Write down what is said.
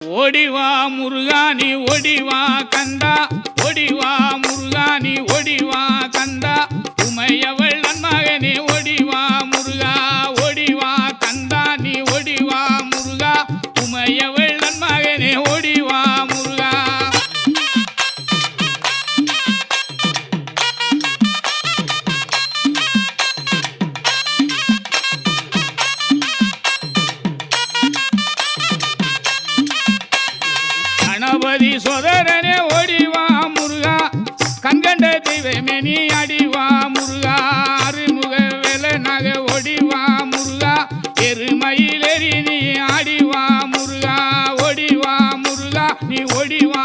ஓடிவா முருகானி ஓடிவா கந்தா. கணபதி சோதரனே ஓடிவா முருகா. கண்கண்ட தெய்வமே நீ அடிவா முருகா. அருமுக வேலை நகை ஓடிவா முருகா. எருமையிலெறி நீ ஆடிவா முருகா. ஓடிவா முருகா. நீ ஓடிவா